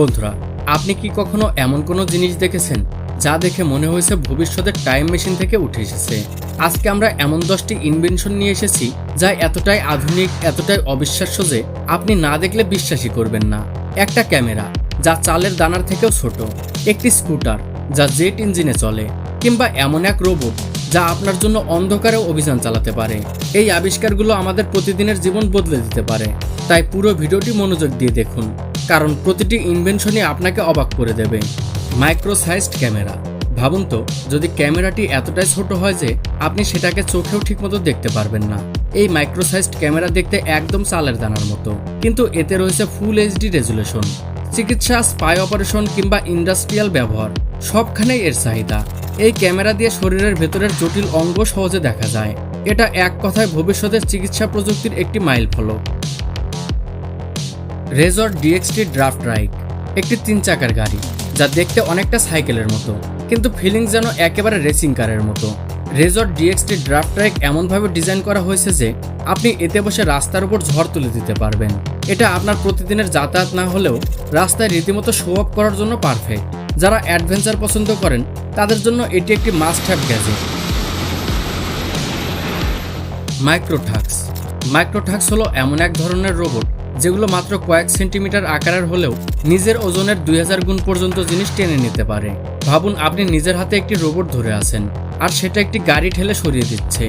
বন্ধুরা, আপনি কি কখনো এমন কোনো জিনিস দেখেছেন যা দেখে মনে হয়েছে ভবিষ্যতের টাইম মেশিন থেকে উঠে এসেছে? আজকে আমরা এমন দশটি ইনভেনশন নিয়ে এসেছি যা এতটাই আধুনিক, এতটাই অবিশ্বাস্য যে আপনি না দেখলে বিশ্বাসই করবেন না। একটা ক্যামেরা, যা চালের দানার থেকেও ছোট। একটি স্কুটার, যা জেট ইঞ্জিনে চলে, কিংবা এমন এক রোবট যা আপনার জন্য অন্ধকারে অভিযান চালাতে পারে। এই আবিষ্কারগুলো আমাদের প্রতিদিনের জীবন বদলে দিতে পারে। তাই পুরো ভিডিওটি মনোযোগ দিয়ে দেখুন। কারণ প্রতিটি ইনভেনশনই আপনাকে অবাক করে দেবে। মাইক্রো সাইজড ক্যামেরা ভাবুন তো, যদি ক্যামেরাটি এতটাই ছোট হয় যে আপনি সেটাকে চোখেও ঠিকমতো দেখতে পারবেন না। এই মাইক্রো সাইজড ক্যামেরা দেখতে একদম চালের দানার মতো। কিন্তু এতে রয়েছে ফুল এইচডি রেজুলেশন চিকিৎসা স্পাই অপারেশন কিংবা ইন্ডাস্ট্রিয়াল ব্যবহার, সবখানেই এর চাহিদা। এই ক্যামেরা দিয়ে শরীরের ভেতরের জটিল অঙ্গ সহজে দেখা যায়। এটা এক কথায় ভবিষ্যতের চিকিৎসা প্রযুক্তির একটি মাইল ফলক রেজর্ট ডিএক্সটি ড্রাফট রাইড একটি তিন চাকার গাড়ি, যা দেখতে অনেকটা সাইকেলের মতো, কিন্তু ফিলিংস যেন একেবারে রেসিং কারের মতো। রেজর্ট ডিএক্সটি ড্রাফট রাইক এমনভাবে ডিজাইন করা হয়েছে যে, আপনি এতে বসে রাস্তার উপর ঝড় তুলে দিতে পারবেন। এটা আপনার প্রতিদিনের যাতায়াত না হলেও রাস্তায় রীতিমতো শো অফ করার জন্য পারফেক্ট যারা অ্যাডভেঞ্চার পছন্দ করেন, তাদের জন্য এটি একটি মাস্ট হ্যাভ গ্যাজেট মাইক্রোঠাক্স মাইক্রোঠাক্স হলো এমন এক ধরনের রোবট যেগুলো মাত্র কয়েক সেন্টিমিটার আকারের হলেও নিজের ওজনের দুই হাজার গুণ পর্যন্ত জিনিস টেনে নিতে পারে। ভাবুন, আপনি নিজের হাতে একটি রোবট ধরে আছেন আর সেটা একটি গাড়ি ঠেলে সরিয়ে দিচ্ছে।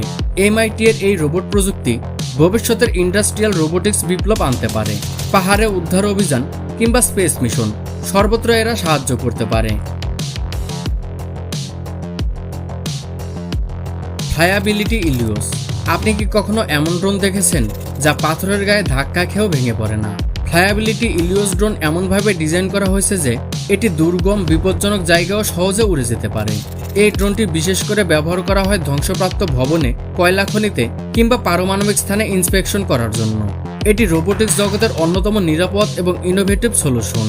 এমআইটি এর এই রোবট প্রযুক্তি ভবিষ্যতের ইন্ডাস্ট্রিয়াল রোবোটিক্স বিপ্লব আনতে পারে। পাহাড়ে উদ্ধার অভিযান কিংবা স্পেস মিশন, সর্বত্র এরা সাহায্য করতে পারে। ফ্লায়াবিলিটি ইলিওস আপনি কি কখনো এমন ড্রোন দেখেছেন যা পাথরের গায়ে ধাক্কা খেয়েও ভেঙে পড়ে না? ফ্লায়াবিলিটি ইলিওস ড্রোন এমনভাবে ডিজাইন করা হয়েছে যে, এটি দুর্গম, বিপজ্জনক জায়গাও সহজে উড়ে যেতে পারে। এই ড্রোনটি বিশেষ করে ব্যবহার করা হয় ধ্বংসপ্রাপ্ত ভবনে কয়লা খনিতে কিংবা পারমাণবিক স্থানে ইন্সপেকশন করার জন্য। এটি রোবোটিক্স জগতের অন্যতম নিরাপদ এবং ইনোভেটিভ সলিউশন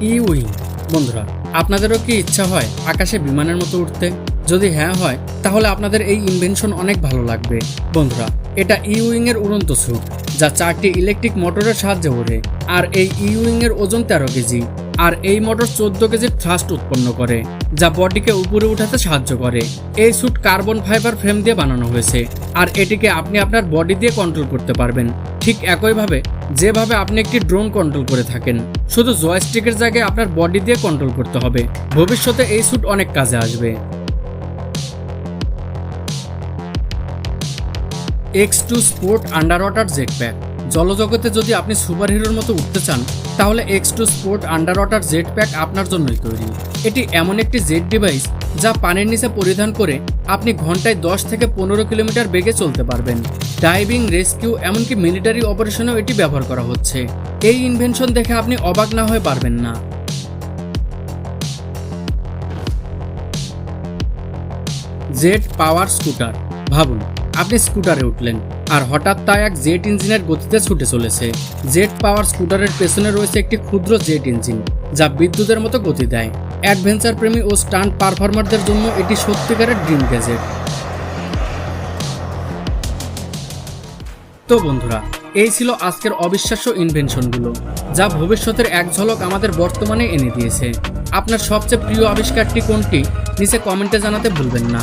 ইউইং, বন্ধুরা আপনাদেরও কি ইচ্ছা হয় আকাশে বিমানের মতো উঠতে? যদি হ্যাঁ হয়, তাহলে আপনাদের এই ইনভেনশন অনেক ভালো লাগবে। বন্ধুরা, এটা ইউইং এর উড়ন্ত স্যুট যা চারটি ইলেকট্রিক মোটরের সাহায্যে ওড়ে, আর এই ইউইং এর ওজন তেরো কেজি, আর এই মোটর চোদ্দ কেজি থ্রাস্ট উৎপন্ন করে, যা বডিকে উপরে উঠাতে সাহায্য করে। এই স্যুট কার্বন ফাইবার ফ্রেম দিয়ে বানানো হয়েছে, আর এটিকে আপনি আপনার বডি দিয়ে কন্ট্রোল করতে পারবেন। ঠিক একইভাবে যেভাবে আপনি একটি ড্রোন কন্ট্রোল করে থাকেন, শুধু জয়স্টিকের জায়গায় আপনার বডি দিয়ে কন্ট্রোল করতে হবে। ভবিষ্যতে এই স্যুট অনেক কাজে আসবে। X two sport underwater jet pack জলজগতে যদি আপনি সুপার হিরোর মতো উঠতে চান, তাহলে X two sport underwater jet pack আপনার জন্যই তৈরি। এটি এমন একটি জেট ডিভাইস যা পানির নিচে পরিধান করে আপনি ঘন্টায় দশ থেকে পনেরো কিলোমিটার বেগে চলতে পারবেন। ডাইভিং রেস্কিউ এমনকি মিলিটারি অপারেশনেও এটি ব্যবহার করা হচ্ছে। এই ইনভেনশন দেখে আপনি অবাক না হয়ে পারবেন না। জেট পাওয়ার স্কুটার, ভাবুন। আপনি স্কুটারে উঠলেন, আর হঠাৎ তা এক জেট ইঞ্জিনের গতিতে ছুটে চলেছে। জেট পাওয়ার স্কুটারের পেছনে রয়েছে একটি ক্ষুদ্র জেট ইঞ্জিন, যা বিদ্যুতের মতো গতি দেয়। অ্যাডভেঞ্চার প্রেমী ও স্টান্ট পারফর্মারদের জন্য এটি সত্যিকারের ড্রিম গ্যাজেট। তো বন্ধুরা, এই ছিল আজকের অবিশ্বাস্য ইনভেনশনগুলো, যা ভবিষ্যতের এক ঝলক আমাদের বর্তমানে এনে দিয়েছে। আপনার সবচেয়ে প্রিয় আবিষ্কারটি কোনটি, নিচে কমেন্টে জানাতে ভুলবেন না।